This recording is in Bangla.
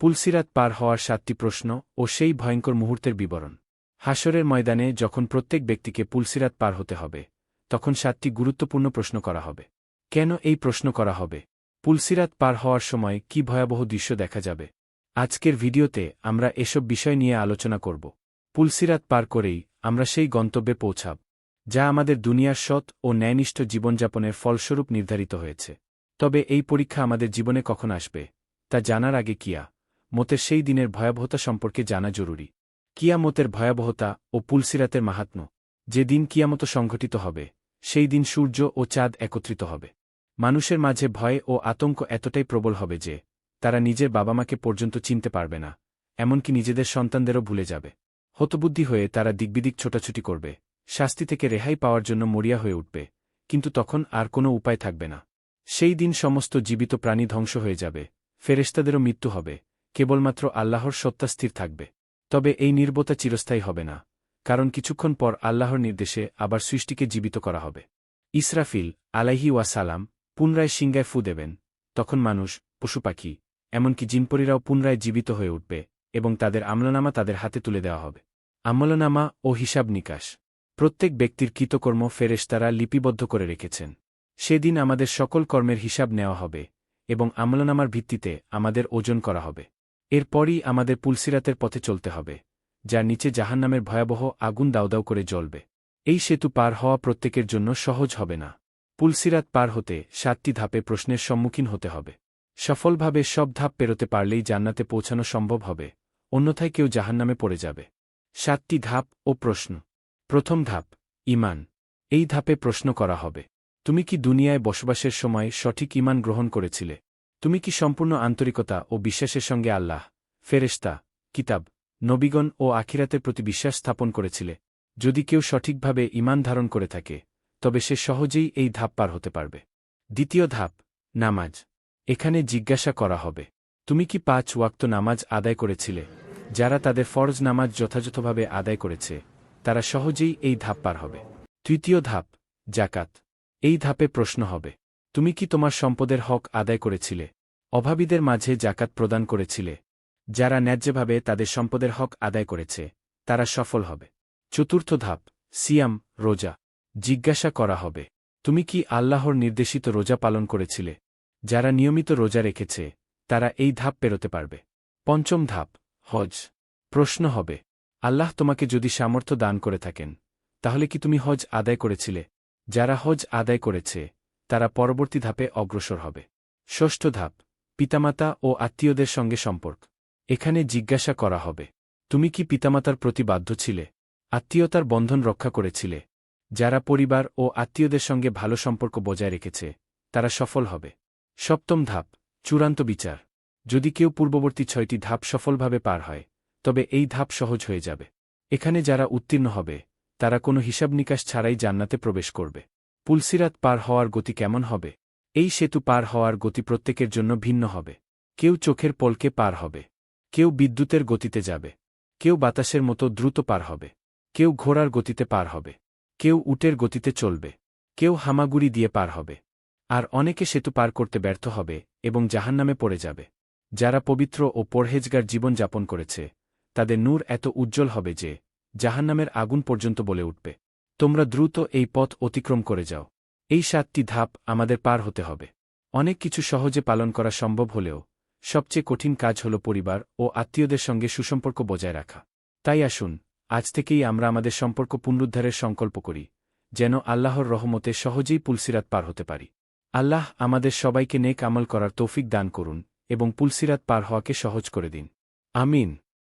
পুলসিরাত পার হওয়ার সাতটি প্রশ্ন ও সেই ভয়ঙ্কর মুহূর্তের বিবরণ। হাসরের ময়দানে যখন প্রত্যেক ব্যক্তিকে পুলসিরাত পার হতে হবে, তখন সাতটি গুরুত্বপূর্ণ প্রশ্ন করা হবে। কেন এই প্রশ্ন করা হবে? পুলসিরাত পার হওয়ার সময় কি ভয়াবহ দৃশ্য দেখা যাবে? আজকের ভিডিওতে আমরা এসব বিষয় নিয়ে আলোচনা করব। পুলসিরাত পার করেই আমরা সেই গন্তব্যে পৌঁছাব, যা আমাদের দুনিয়ার সৎ ও ন্যায়নিষ্ঠ জীবনযাপনের ফলস্বরূপ নির্ধারিত হয়েছে। তবে এই পরীক্ষা আমাদের জীবনে কখন আসবে, তা জানার আগে কিয়া মতের সেই দিনের ভয়াবহতা সম্পর্কে জানা জরুরি। কিয়ামতের ভয়াবহতা ও পুলসিরাতের মাহাত্ম্য। যে দিন কিয়ামত সংঘটিত হবে, সেই দিন সূর্য ও চাঁদ একত্রিত হবে। মানুষের মাঝে ভয় ও আতঙ্ক এতটাই প্রবল হবে যে, তারা নিজের বাবা মাকে পর্যন্ত চিনতে পারবে না, এমনকি নিজেদের সন্তানদেরও ভুলে যাবে। হতবুদ্ধি হয়ে তারা দিকবিদিক ছোটাছুটি করবে, শাস্তি থেকে রেহাই পাওয়ার জন্য মরিয়া হয়ে উঠবে, কিন্তু তখন আর কোনো উপায় থাকবে না। সেই দিন সমস্ত জীবিত প্রাণী ধ্বংস হয়ে যাবে ফেরেস্তাদেরও মৃত্যু হবে কেবলমাত্র আল্লাহর সত্তা স্থির থাকবে। তবে এই নির্বতা চিরস্থায়ী হবে না, কারণ কিছুক্ষণ পর আল্লাহর নির্দেশে আবার সৃষ্টিকে জীবিত করা হবে। ইসরাফিল, আলাইহি ওয়াসালাম, পুনরায় সিংগায় ফু দেবেন, তখন মানুষ, পশু পাখি, এমনকি জিনপরীরাও পুনরায় জীবিত হয়ে উঠবে এবং তাদের আমলনামা তাদের হাতে তুলে দেওয়া হবে। আমলনামা ও হিসাব নিকাশ। প্রত্যেক ব্যক্তির কৃতকর্ম ফেরেশতারা লিপিবদ্ধ করে রেখেছেন। সেদিন আমাদের সকল কর্মের হিসাব নেওয়া হবে এবং আমলনামার ভিত্তিতে আমাদের ওজন করা হবে। এরপরই আমাদের পুলসিরাতের পথে চলতে হবে, যার নিচে জাহান্নামের ভয়াবহ আগুন দাউদাউ করে জ্বলবে। এই সেতু পার হওয়া প্রত্যেকের জন্য সহজ হবে না। পুলসিরাত পার হতে সাতটি ধাপে প্রশ্নের সম্মুখীন হতে হবে। সফলভাবে সব ধাপ পেরোতে পারলেই জান্নাতে পৌঁছানো সম্ভব হবে, অন্যথায় কেউ জাহান্নামে পড়ে যাবে। সাতটি ধাপ ও প্রশ্ন। প্রথম ধাপ ইমান এই ধাপে প্রশ্ন করা হবে, তুমি কি দুনিয়ায় বসবাসের সময় সঠিক ইমান গ্রহণ করেছিলে? তুমি কি সম্পূর্ণ আন্তরিকতা ও বিশ্বাসের সঙ্গে আল্লাহ, ফেরেশতা, কিতাব, নবীগণ ও আখিরাতের প্রতি বিশ্বাস স্থাপন করেছিলে? যদি কেউ সঠিকভাবে ইমান ধারণ করে থাকে, তবে সে সহজেই এই ধাপ পার হতে পারবে। দ্বিতীয় ধাপ, নামাজ। এখানে জিজ্ঞাসা করা হবে, তুমি কি পাঁচ ওয়াক্ত নামাজ আদায় করেছিলে? যারা তাদের ফরজ নামাজ যথাযথভাবে আদায় করেছে, তারা সহজেই এই ধাপ পার হবে। তৃতীয় ধাপ, জাকাত। এই ধাপে প্রশ্ন হবে তুমি কি তোমার সম্পদের হক আদায় করেছিলে? অভাবীদের মাঝে জাকাত প্রদান করেছিলে। যারা ন্যায্যভাবে তাদের সম্পদের হক আদায় করেছে, তারা সফল হবে। চতুর্থ ধাপ, সিয়াম, রোজা। জিজ্ঞাসা করা হবে, তুমি কি আল্লাহর নির্দেশিত রোজা পালন করেছিলে? যারা নিয়মিত রোজা রেখেছে, তারা এই ধাপ পেরোতে পারবে। পঞ্চম ধাপ, হজ। প্রশ্ন হবে, আল্লাহ তোমাকে যদি সামর্থ্য দান করে থাকেন, তাহলে কি তুমি হজ আদায় করেছিলে? যারা হজ আদায় করেছে তারা পরবর্তী ধাপে অগ্রসর হবে। ষষ্ঠ ধাপ, পিতামাতা ও আত্মীয়দের সঙ্গে সম্পর্ক। এখানে জিজ্ঞাসা করা হবে, তুমি কি পিতামাতার প্রতি বাধ্য ছিলে? আত্মীয়তার বন্ধন রক্ষা করেছিলে? যারা পরিবার ও আত্মীয়দের সঙ্গে ভালো সম্পর্ক বজায় রেখেছে, তারা সফল হবে। সপ্তম ধাপ, চূড়ান্ত বিচার। যদি কেউ পূর্ববর্তী ছয়টি ধাপ সফলভাবে পার হয়, তবে এই ধাপ সহজ হয়ে যাবে। এখানে যারা উত্তীর্ণ হবে, তারা কোনো হিসাব নিকাশ ছাড়াই জান্নাতে প্রবেশ করবে। পুলসিরাত পার হওয়ার গতি কেমন হবে? এই সেতু পার হওয়ার গতি প্রত্যেকের জন্য ভিন্ন হবে। কেউ চোখের পলকে পার হবে। কেউ বিদ্যুতের গতিতে যাবে। কেউ বাতাসের মতো দ্রুত পার হবে। কেউ ঘোড়ার গতিতে পার হবে। কেউ উটের গতিতে চলবে। কেউ হামাগুড়ি দিয়ে পার হবে। আর অনেকে সেতু পার করতে ব্যর্থ হবে এবং জাহান্নামে পড়ে যাবে। যারা পবিত্র ও পরহেজগার জীবন যাপন করেছে, তাদের নূর এত উজ্জ্বল হবে যে জাহান্নামের আগুন পর্যন্ত বলে উঠবে। তোমরা দ্রুত এই পথ অতিক্রম করে যাও। এই সাতটি ধাপ আমাদের পার হতে হবে। অনেক কিছু সহজে পালন করা সম্ভব হলেও, সবচেয়ে কঠিন কাজ হল পরিবার ও আত্মীয়দের সঙ্গে সুসম্পর্ক বজায় রাখা। তাই আসুন, আজ থেকেই আমরা আমাদের সম্পর্ক পুনরুদ্ধারের সংকল্প করি, যেন আল্লাহর রহমতে সহজেই পুলসিরাত পার হতে পারি। আল্লাহ আমাদের সবাইকে নেক আমল করার তৌফিক দান করুন এবং পুলসিরাত পার হওয়াকে সহজ করে দিন। আমিন।